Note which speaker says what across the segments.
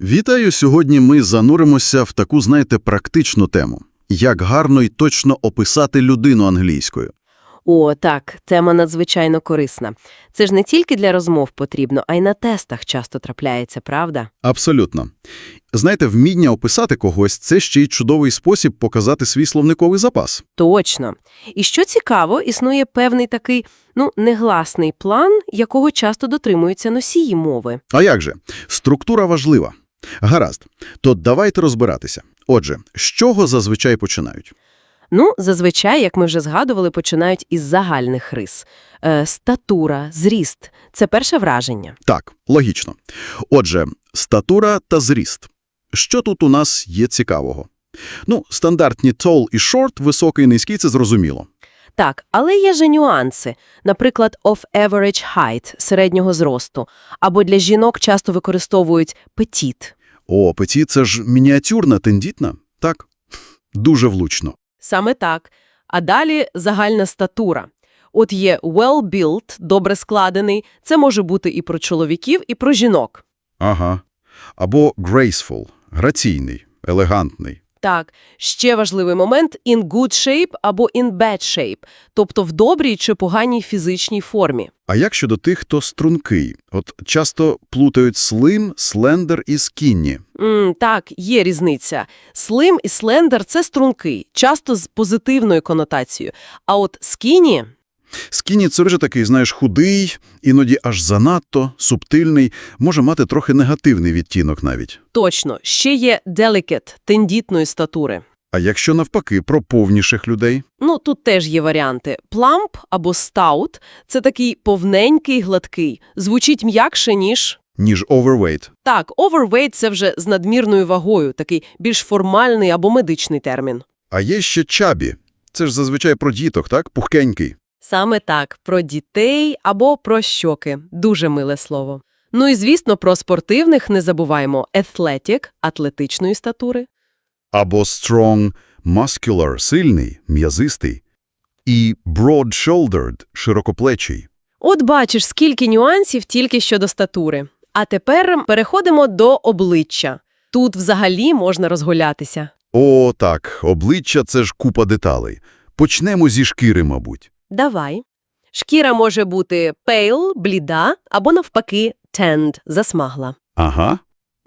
Speaker 1: Вітаю! Сьогодні ми зануримося в таку, знаєте, практичну тему. Як гарно і точно описати людину англійською.
Speaker 2: О, так, тема надзвичайно корисна. Це ж не тільки для розмов потрібно, а й на тестах часто трапляється, правда?
Speaker 1: Абсолютно. Знаєте, вміння описати когось – це ще й чудовий спосіб показати свій словниковий запас.
Speaker 2: Точно. І що цікаво, існує певний такий, ну, негласний план, якого часто дотримуються носії мови.
Speaker 1: А як же? Структура важлива. Гаразд. То давайте розбиратися. Отже, з чого зазвичай починають?
Speaker 2: Ну, зазвичай, як ми вже згадували, починають із загальних рис. Е, статура, зріст – це перше враження.
Speaker 1: Так, логічно. Отже, статура та зріст. Що тут у нас є цікавого? Ну, стандартні tall і short, високий і низький – це зрозуміло.
Speaker 2: Так, але є же нюанси. Наприклад, of average height – середнього зросту. Або для жінок часто використовують petite.
Speaker 1: О, петі – це ж мініатюрна, тендітна? Так. Дуже влучно.
Speaker 2: Саме так. А далі загальна статура. От є well-built, добре складений. Це може бути і про чоловіків, і про жінок.
Speaker 1: Ага. Або graceful – граційний, елегантний.
Speaker 2: Так, ще важливий момент – in good shape або in bad shape, тобто в добрій чи поганій фізичній формі.
Speaker 1: А як щодо тих, хто стрункий? От часто плутають slim, slender і skinny.
Speaker 2: М, так, є різниця. Slim і slender – це стрункий, часто з позитивною конотацією. А от skinny
Speaker 1: Skinny – це вже такий, знаєш, худий, іноді аж занадто, субтильний, може мати трохи негативний відтінок навіть.
Speaker 2: – точно. Ще є delicate – тендітної статури.
Speaker 1: А якщо навпаки про повніших людей?
Speaker 2: Ну, тут теж є варіанти. Пламп або stout – це такий повненький, гладкий. Звучить м'якше, ніж…
Speaker 1: Ніж overweight.
Speaker 2: Так, overweight – це вже з надмірною вагою, такий більш формальний або медичний термін.
Speaker 1: А є ще чабі. Це ж зазвичай про діток, так? Пухкенький.
Speaker 2: Саме так, про дітей або про щоки. Дуже миле слово. Ну і, звісно, про спортивних не забуваємо. Athletic – атлетичної статури.
Speaker 1: Або strong, muscular – сильний, м'язистий. І broad-shouldered – широкоплечий.
Speaker 2: От бачиш, скільки нюансів тільки щодо статури. А тепер переходимо до обличчя. Тут взагалі можна розгулятися.
Speaker 1: О, так, обличчя – це ж купа деталей. Почнемо зі шкіри, мабуть.
Speaker 2: Давай. Шкіра може бути pale, бліда, або навпаки tanned, засмагла.
Speaker 1: Ага.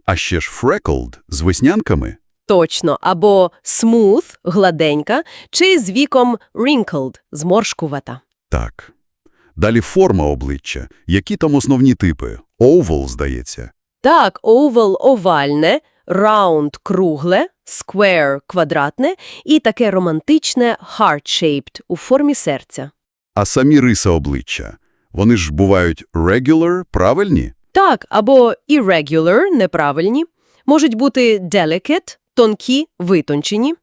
Speaker 1: А ще ж freckled з веснянками.
Speaker 2: Точно, або smooth, гладенька, чи з віком wrinkled, зморшкувата.
Speaker 1: Так. Далі форма обличчя. Які там основні типи? Oval, здається.
Speaker 2: Так, oval – овальне, round – кругле, square – квадратне і таке романтичне heart-shaped у формі серця.
Speaker 1: А самі риси обличчя. Вони ж бувають regular, правильні?
Speaker 2: Так, або irregular – неправильні, можуть бути delicate – тонкі, витончені,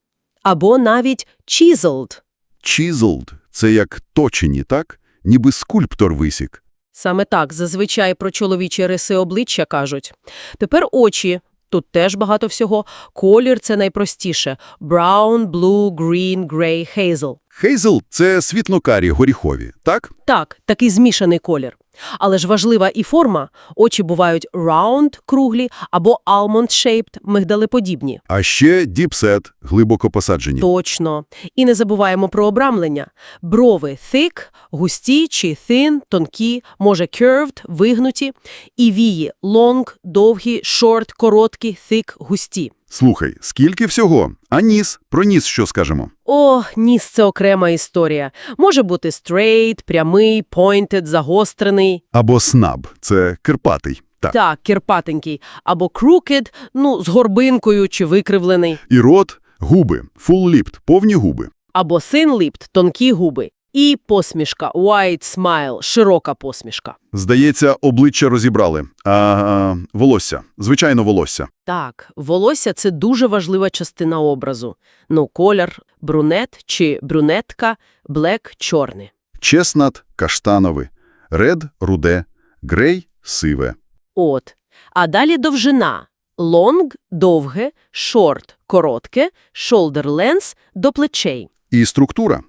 Speaker 2: або навіть chiseled.
Speaker 1: Chiseled – це як точені, так? Ніби скульптор висік.
Speaker 2: Саме так, зазвичай про чоловічі риси обличчя кажуть. Тепер очі. Тут теж багато всього. Колір – це найпростіше. Brown, blue, green, grey, hazel.
Speaker 1: Хейзел – це світлокарі, горіхові, так?
Speaker 2: Так, такий змішаний колір. Але ж важлива і форма. Очі бувають round, круглі, або almond-shaped, мигдалеподібні.
Speaker 1: А ще діпсет, глибоко посаджені.
Speaker 2: Точно. І не забуваємо про обрамлення. Брови thick, густі чи thin, тонкі, може curved, вигнуті. І вії long, довгі, short, короткі, thick, густі.
Speaker 1: Слухай, скільки всього? А ніс? Про ніс що скажемо?
Speaker 2: О, ніс – це окрема історія. Може бути straight, прямий, pointed, загострений.
Speaker 1: Або снаб – це кирпатий. Так.
Speaker 2: Так, кірпатенький. Або crooked, ну, з горбинкою чи викривлений.
Speaker 1: І рот – губи, full-lipped, повні губи.
Speaker 2: Або thin-lipped, тонкі губи. І посмішка, wide smile, широка посмішка.
Speaker 1: Здається, обличчя розібрали. А, а волосся. Звичайно, волосся.
Speaker 2: Так, волосся – це дуже важлива частина образу. Ну, колір – брунет чи брюнетка, блек – чорний.
Speaker 1: Чеснат – каштановий. Ред – руде. Грей – сиве.
Speaker 2: От. А далі довжина. Long – довге, short – коротке, shoulder length – до плечей.
Speaker 1: І структура.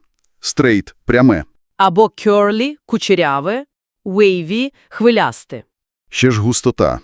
Speaker 1: Стрейт – пряме.
Speaker 2: Або curly – кучеряве, wavy – хвилясте.
Speaker 1: Ще ж густота.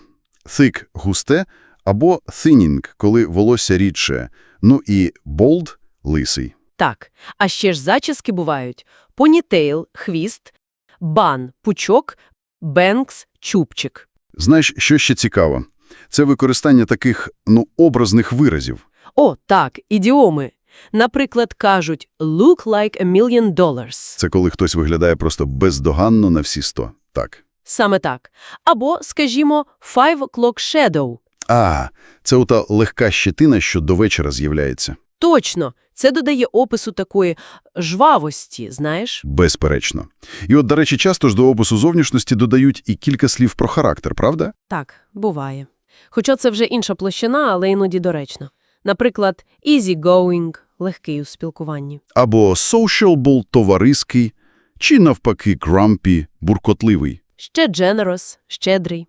Speaker 1: Thick – густе, Або thinning, коли волосся рідше. Ну і bold – лисий.
Speaker 2: Так, а ще ж зачіски бувають. Понітейл – хвіст, бан – пучок, бенкс – чубчик.
Speaker 1: Знаєш, що ще цікаво? Це використання таких, ну, образних виразів.
Speaker 2: О, так, ідіоми. Наприклад, кажуть «look like a million dollars».
Speaker 1: Це коли хтось виглядає просто бездоганно на всі сто. Так.
Speaker 2: Саме так. Або, скажімо, «five o'clock shadow».
Speaker 1: А, це ота легка щетина, що до вечора з'являється.
Speaker 2: Точно, це додає опису такої жвавості, знаєш?
Speaker 1: Безперечно. І от, до речі, часто ж до опису зовнішності додають і кілька слів про характер, правда?
Speaker 2: Так, буває. Хоча це вже інша площина, але іноді доречно. Наприклад, easy going – легкий у спілкуванні.
Speaker 1: Або sociable – товариський, чи навпаки grumpy – буркотливий.
Speaker 2: Ще generous – щедрий.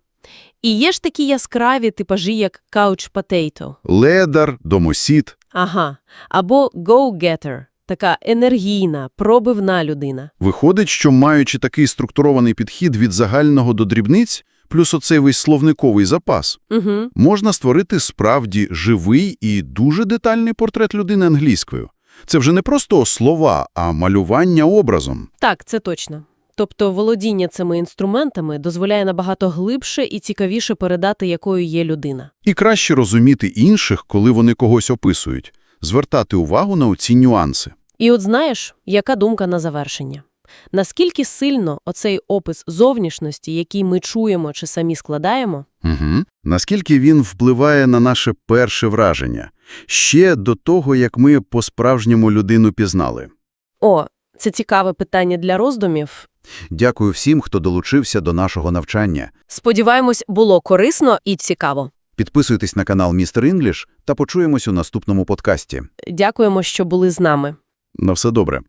Speaker 2: І є ж такі яскраві типажі, як couch potato.
Speaker 1: Ледар, домосід.
Speaker 2: Ага. Або go-getter – така енергійна, пробивна людина.
Speaker 1: Виходить, що маючи такий структурований підхід від загального до дрібниць, плюс оцей весь словниковий запас,
Speaker 2: Угу.
Speaker 1: можна створити справді живий і дуже детальний портрет людини англійською. Це вже не просто слова, а малювання образом.
Speaker 2: Так, це точно. Тобто володіння цими інструментами дозволяє набагато глибше і цікавіше передати, якою є людина.
Speaker 1: І краще розуміти інших, коли вони когось описують, звертати увагу на оці нюанси.
Speaker 2: І от знаєш, яка думка на завершення? Наскільки сильно оцей опис зовнішності, який ми чуємо чи самі складаємо,
Speaker 1: Угу. Наскільки він впливає на наше перше враження, ще до того, як ми по-справжньому людину пізнали.
Speaker 2: О, це цікаве питання для роздумів.
Speaker 1: Дякую всім, хто долучився до нашого навчання.
Speaker 2: Сподіваємось, було корисно і цікаво.
Speaker 1: Підписуйтесь на канал Містер Інгліш та почуємось у наступному подкасті.
Speaker 2: Дякуємо, що були з нами.
Speaker 1: На все добре.